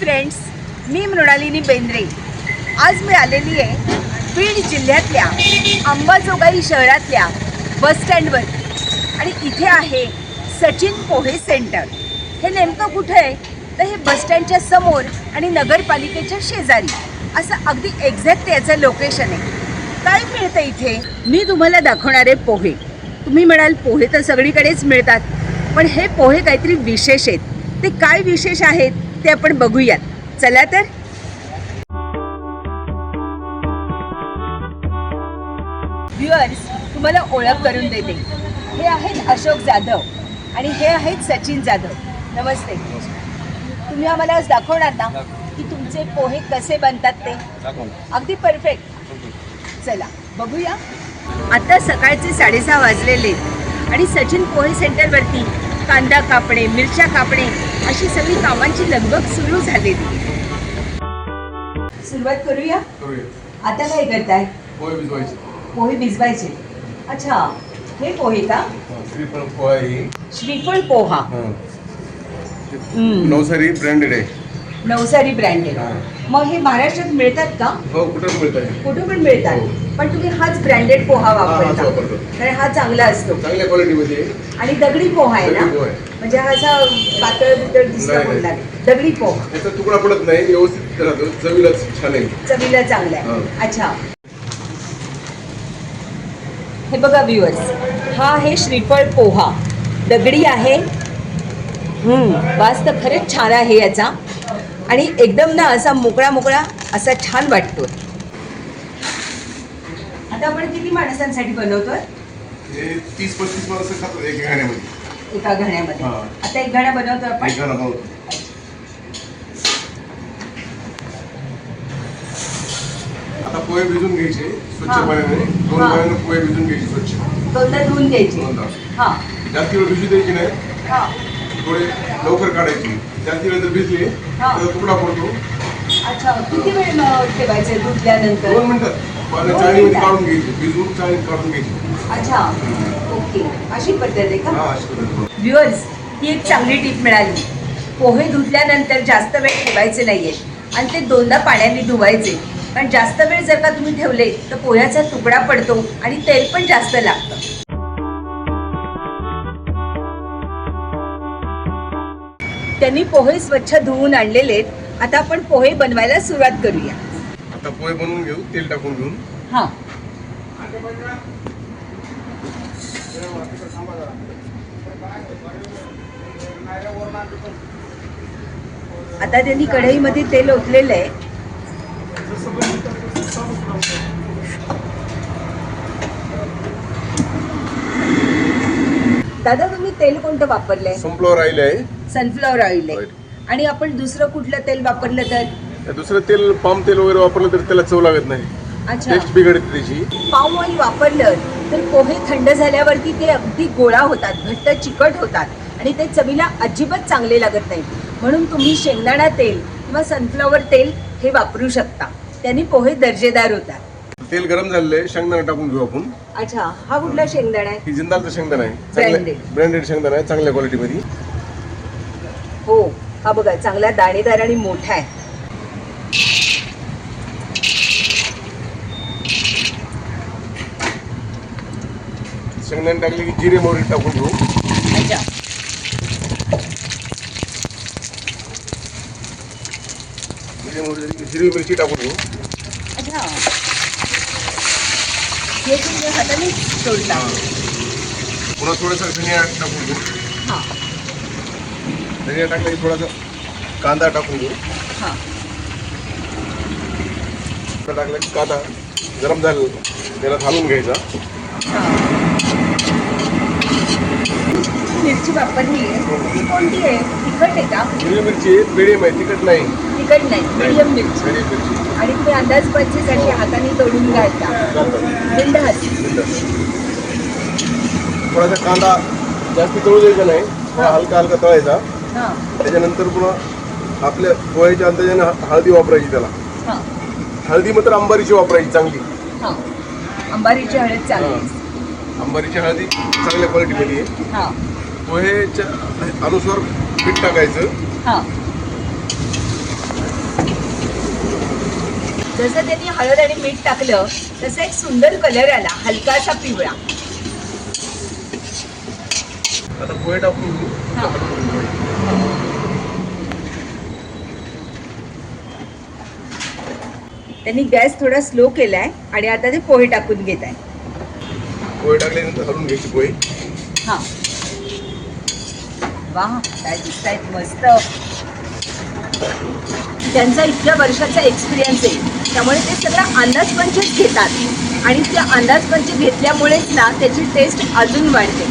Friends मी मृणालिनी बेंद्रे. आज मी आलेली आहे बीड जिल्ह्यातल्या अंबाजोगाई शहरातल्या बसस्टँडवर आणि इथे आहे सचिन पोहे सेंटर. हे नेमकं कुठं आहे? तर हे बसस्टँडच्या समोर आणि नगरपालिकेच्या शेजारी. असं अगदी एक्झॅक्ट याचं लोकेशन आहे. काय मिळतं इथे? मी तुम्हाला दाखवणारे पोहे. तुम्ही म्हणाल पोहे तर सगळीकडेच मिळतात. पण हे पोहे काहीतरी विशेष आहेत. ते काय विशेष आहेत? ते आपण बघूयात. चला तर. व्ह्युअर्स तुम्हाला ओळख करून देते. हे आहेत अशोक जाधव आणि हे आहेत सचिन जाधव. नमस्ते. तुम्ही आम्हाला आज दाखवणार ना की तुमचे पोहे कसे बनतात ते? अगदी परफेक्ट चला बघूया. आता सकाळचे साडेसहा वाजलेले आणि सचिन पोहे सेंटरवरती कांदा कापणे मिरच्या कापणे अशी सगळी कामांची लगबग सुरू झालेली सुरुवात करूया? आता काय करताय? पोहे भिजवायचे. अच्छा हे पोहे का? श्रीफळ पोहा ही. श्रीफळ पोहा. नवसारी ब्रँडेड आहे. नवसारी ब्रँडेड हा. मग हे महाराष्ट्रात मिळतात का? हो कुठं आहे कुठे पण मिळतात. पण तुम्ही हाच ब्रँडेड पोहा वापरता. कारण हा चांगला असतो. चांगल्या क्वालिटीमध्ये आहे. आणि दगडी पोहा आहे ना. म्हणजे हा असा पातळ बितळ नाही. लागेल. दगडी पोहा. तुकडा पडत नाही व्यवस्थित राहतो. चवीला छान आहे. चवीला चांगला आहे. हा. अच्छा. हे बघा व्ह्युअर्स हा आहे श्रीफळ पोहा. दगडी आहे. वास तर खरंच छान आहे याचा. आणि एकदम ना असा मोकळा मोकळा असा छान वाटतो. आता आपण किती माणसांसाठी बनवतोय? हे तीस पस्तीस माणसं एक घाण्यामध्ये एका घण्यामध्ये. आता एक आपण. घाणा बनवतो. आता पोहे भिजून घ्यायचे स्वच्छ. पाण्याने. दोन. पाण्याने पोहे भिजून घ्यायचे स्वच्छ. दोनदा धुवून घ्यायची. दोनदा. हा. जास्ती भिजू द्यायची नाही. हा. थोडे लवकर काढायची. जास्ती वेळ जर भिजली. तर तुकडा पडतो अच्छा किती वेळ मग ठेवायचं धुतल्यानंतर दोन मिनिटात चाळणीमध्ये? काढून घ्यायची. भिजवून चाळणीत काढून घ्यायची. अच्छा. ओके. अशी पद्धत आहे हा का. व्ह्युअर्स ही एक चांगली टीप मिळाली. पोहे धुतल्यानंतर जास्त वेळ ठेवायचे नाहीये. आणि ते दोनदा पाण्याने धुवायचे. कारण जास्त वेळ जर का तुम्ही ठेवले तर पोह्याचा तुकडा पडतो आणि तेल पण जास्त लागतं. त्यांनी पोहे स्वच्छ धुवून आणलेले आता आपण पोहे बनवायला सुरुवात करूया. आता पोहे बनवून घेऊ तेल टाकून घेऊन. हां. आता त्यांनी कढईमध्ये तेल ओतलेलं आहे. दादा तुम्ही तेल कोणतं वापरलंय? राहिले आहे सनफ्लॉवर ऑइल आहे. आणि आपण दुसरं कुठलं तेल वापरलं तर? दुसरं तेल पाम तेल वगैरे वापरलं तर त्याला चव लागत नाही. अच्छा. टेस्ट बिघडते त्याची. पाम ऑइल वापरलं तर पोहे थंड झाल्यावरती ते अगदी गोळा होतात घट्ट चिकट होतात आणि ते चवीला अजिबात चांगले लागत नाही म्हणून तुम्ही शेंगदाणा तेल किंवा सनफ्लॉवर तेल हे वापरू शकता. त्यांनी पोहे दर्जेदार होतात. तेल गरम झालेलं आहे शेंगदाणा टाकून घेऊ आपण. अच्छा हा कुठला शेंगदाणा आहे? ही जिंदालचं शेंगदाणा आहे. Branded. ब्रँडेड शेंगदाणा आहे चांगल्या क्वालिटीमध्ये हो हा बघा चांगला दाणेदार आणि मोठा आहे. शेंगदाणे टाकले की जिरे मोहरी टाकून घेऊ. अच्छा. जिरे मोहरी हिरवी मिरची टाकून घेऊ. अच्छा. हे तुम्ही हाताने सोडता. पुन्हा थोडासा धनिया टाकून घेऊ. धनिया टाकला की थोडासा कांदा टाकून घेऊ. हां. टाकला की कांदा गरम झाला त्याला घालून घ्यायचा. मिरची वापरली आहे. ती कोणती आहे? तिखट आहे का? हिरवी मिरची मिडियम आहे तिखट नाही. तिखट नाही मिडियम मिरची. मिडियम मिरची. आणि तुम्ही अंदाजपंचीसाठी हाताने तोडून घालता. घालतात बिंद हात थोडासा कांदा जास्त तळू द्यायचा नाही. थोडा हलका हलका तळायचा. हां त्याच्यानंतर पुन्हा आपल्या पोह्याच्या अंदाजाने हळदी वापरायची त्याला. हळदी मात्र अंबारीची वापरायची चांगली. हां. अंबारीची हळद चांगली. अंबारीची हळदी चांगल्या क्वालिटीमध्ये आहे. हां. पोहेच्या अनुसार मीठ टाकायचं. हां. जसं त्यांनी हळद आणि मीठ टाकलं तसं एक सुंदर कलर आला हलकासा पिवळा. आता पोहे टाकून घेऊ. त्यांनी गॅस थोडा स्लो केलाय आणि आता ते पोहे टाकून घेत आहे. पोहे टाकल्यानंतर हलवून घ्यायचे पोहे. हा. वा काय दिसत आहेत मस्त. त्यांचा इतक्या वर्षाचा एक्सपिरियन्स आहे. त्यामुळे ते सगळं अंदाजपंचच घेतात. आणि त्या अंदाजपंच घेतल्यामुळेच ना त्याची टेस्ट अजून वाढते.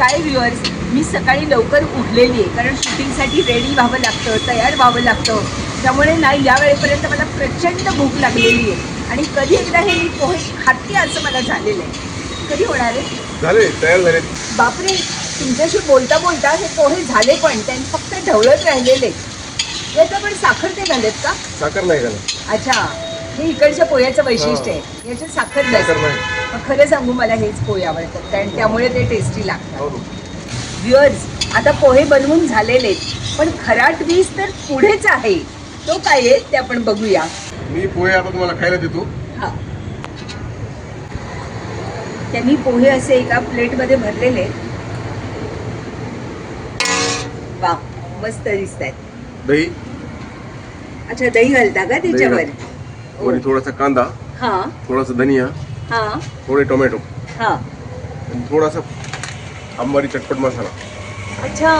काय व्ह्युअर्स मी सकाळी लवकर उठलेली आहे. कारण शूटिंगसाठी रेडी व्हावं लागतं तयार व्हावं लागतं. त्यामुळे ना या वेळेपर्यंत मला प्रचंड भूक लागलेली आहे. आणि कधी एकदा हे मी पोहे खाते असं मला झालेलं आहे. कधी होणार आहे? झाले तयार झाले. बापरे तुमच्याशी बोलता बोलता हे पोहे झाले पण त्यांनी फक्त ढवळत राहिलेले. याचं पण साखर ते घालत का? साखर नाही झालं अच्छा हे इकडच्या पोह्याचं वैशिष्ट्य आहे. याच्यात साखर नाही. खरं सांगू मला हेच पोहे आवडतात कारण त्यामुळे ते टेस्टी लागतात. व्ह्युअर्स आता पोहे बनवून झालेले पण खराट वीज तर पुढेच आहे. तो काय आहे ते आपण बघूया. मी पोहे आता तुम्हाला खायला देतो. हा. त्यांनी पोहे असे एका प्लेटमध्ये भरलेले. वा मस्त दिसत आहेत दही. अच्छा दही घालता का त्याच्यावर? वरी थोडासा कांदा. हा. थोडासा धनिया. हा. थोडे टोमॅटो. हा. आणि थोडासा अंबारी चटपट मसाला. अच्छा.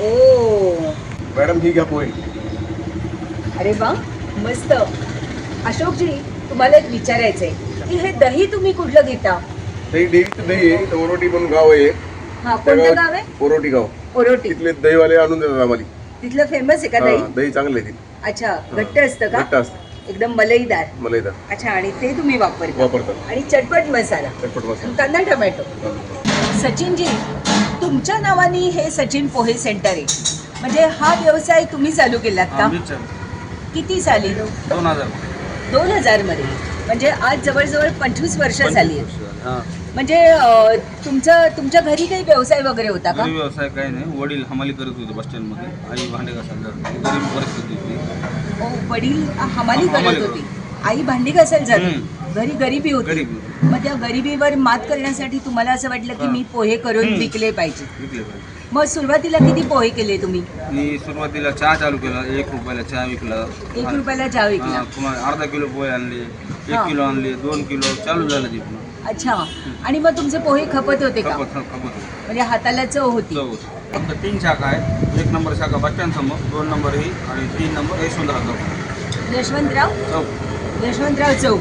ओ. मॅडम ही घ्या पोहे. अरे वा मस्त. अशोकजी तुम्हाला एक विचारायचंय. की हे दही तुम्ही कुठलं घेता? दही डेलीचं दही आहे इथं ओरोटी म्हणून गाव आहे. एक. हा त्या कोणतं गाव गावात आहे? ओरोटी गाव. ओरोटी. तिथले दहीवाले आणून देतात आम्हाला. तिथलं फेमस आहे का हा, दही? दही चांगले आहे अच्छा घट्ट असतं घट्ट का असतं. एकदम मलईदार. मला इथं अच्छा आणि ते तुम्ही वापरता. वापरतात. आणि चटपट मसाला. चटपट मसाला. कांदा टोमॅटो. सचिनजी तुमच्या नावाने हे सचिन पोहे सेंटर आहे. म्हणजे हा व्यवसाय तुम्ही चालू केलात का? आम्हीच किती साली? दोन हजार दोन हजारमध्ये म्हणजे आज जवळजवळ पंचवीस वर्ष झाली. आहेत. हा. म्हणजे अं, तुमचं तुमच्या घरी काही व्यवसाय वगैरे होता का? घरी व्यवसाय काही नाही. वडील हमाली करत होते बस स्टँडमध्ये आई भांडे घासायला जात होती. गरीब परिस्थिती. वडील हमाली करत होती. आई भांडी घासायला जात. घरी गरिबी होती. मग त्या गरिबीवर मात करण्यासाठी तुम्हाला असं वाटलं की. मी पोहे करून. विकले पाहिजे. मग सुरुवातीला किती पोहे केले तुम्ही? मी सुरुवातीला चहा चालू केला. एक रुपयाला चहा विकला. एक रुपयाला चहा विकला. अर्धा किलो पोहे आणले. एक किलो आणले दोन किलो चालू झालं अच्छा. आणि मग तुमचे पोहे खपत होते का? म्हणजे हाताला चव होती. चव होती. फक्त तीन शाखा आहेत. एक नंबर शाखा बस स्टँड समोर दोन नंबर ही आणि तीन नंबर यशवंतराव चौक. यशवंतराव? चौक. यशवंतराव चौक.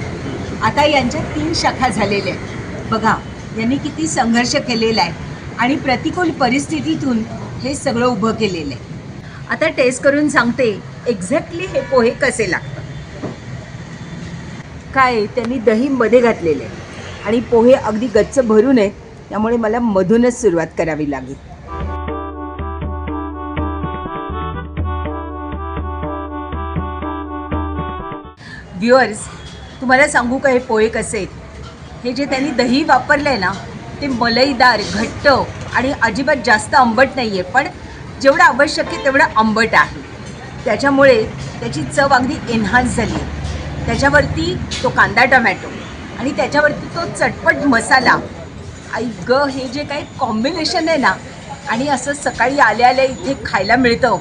आता यांच्या तीन शाखा झालेल्या आहेत. बघा यांनी किती संघर्ष केलेला आहे आणि प्रतिकूल परिस्थितीतून हे सगळं उभं केलेलं आहे. आता टेस्ट करून सांगते एक्झॅक्टली हे पोहे कसे लागतात. काय त्यांनी दही मध्ये घातलेले आणि पोहे अगदी गच्च भरून आहेत. त्यामुळे मला मधूनच सुरुवात करावी लागेल. व्ह्युअर्स तुम्हाला सांगू का हे पोहे कसे आहेत? हे जे त्यांनी दही वापरलं आहे ना ते मलईदार घट्ट आणि अजिबात जास्त आंबट नाही आहे पण जेवढं आवश्यक आहे तेवढं आंबट आहे. त्याच्यामुळे त्याची चव अगदी एन्हान्स झाली आहे. त्याच्यावरती तो कांदा टमॅटो आणि त्याच्यावरती तो चटपट मसाला. आई ग हे जे काही कॉम्बिनेशन आहे ना आणि असं सकाळी आल्या आल्या इथे खायला मिळतं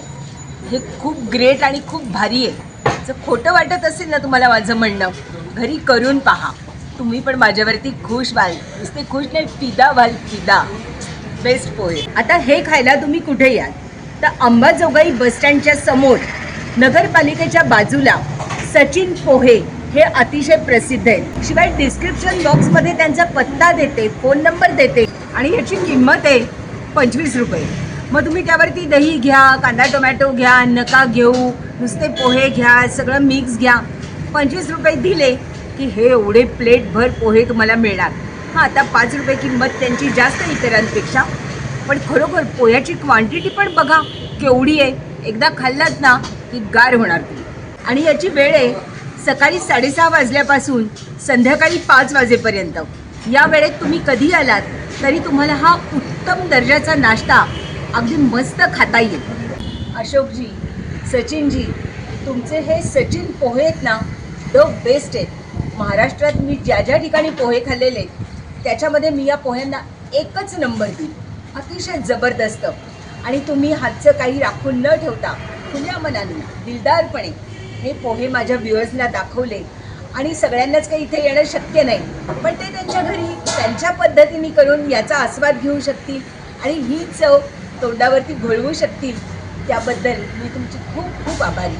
हे खूप ग्रेट आणि खूप भारी आहे. जर खोटं वाटत असेल ना तुम्हाला माझं म्हणणं घरी करून पहा. तुम्ही पण माझ्यावरती खुश व्हाल. नुसते खुश नाही फिदा व्हाल फिदा. बेस्ट पोहे आता हे खायला तुम्ही कुठे याल? तर अंबाजोगाई बसस्टँडच्या समोर नगरपालिकेच्या बाजूला सचिन पोहे हे अतिशय प्रसिद्ध आहे शिवाय डिस्क्रिप्शन बॉक्समध्ये त्यांचा पत्ता देते फोन नंबर देते आणि याची किंमत आहे पंचवीस रुपये. मग तुम्ही त्यावरती दही घ्या कांदा टोमॅटो घ्या नका घेऊ. नुसते पोहे घ्या सगळं मिक्स घ्या. पंचवीस रुपये दिले की हे एवढे प्लेटभर पोहे तुम्हाला मिळणार. हां आता पाच रुपये किंमत त्यांची जास्त इतरांपेक्षा. पण खरोखर पोह्याची क्वांटिटी पण बघा केवढी आहे. एकदा खाल्लात ना की गार होणार ती आणि याची वेळ आहे सकाळी साडेसहा वाजल्यापासून संध्याकाळी पाच वाजेपर्यंत. या वेळेत तुम्ही कधी आलात तरी तुम्हाला हा उत्तम दर्जाचा नाश्ता अगदी मस्त खाता येईल. अशोकजी सचिनजी तुमचे हे सचिन पोहे आहेत ना द बेस्ट आहेत. महाराष्ट्रात मी ज्या ज्या ठिकाणी पोहे खाल्लेले त्याच्यामध्ये मी या पोह्यांना एकच नंबर देईन. अतिशय जबरदस्त. आणि तुम्ही हातचं काही राखून न ठेवता खुल्या मनाने दिलदारपणे हे पोहे माझ्या व्ह्युअर्सना दाखवले. आणि सगळ्यांनाच काही इथे येणं शक्य नाही. पण ते त्यांच्या घरी त्यांच्या पद्धतीने करून याचा आस्वाद घेऊ शकतील. आणि ही चव तोंडावरती घोळवू शकतील. त्याबद्दल मी तुमची खूप खूप आभारी.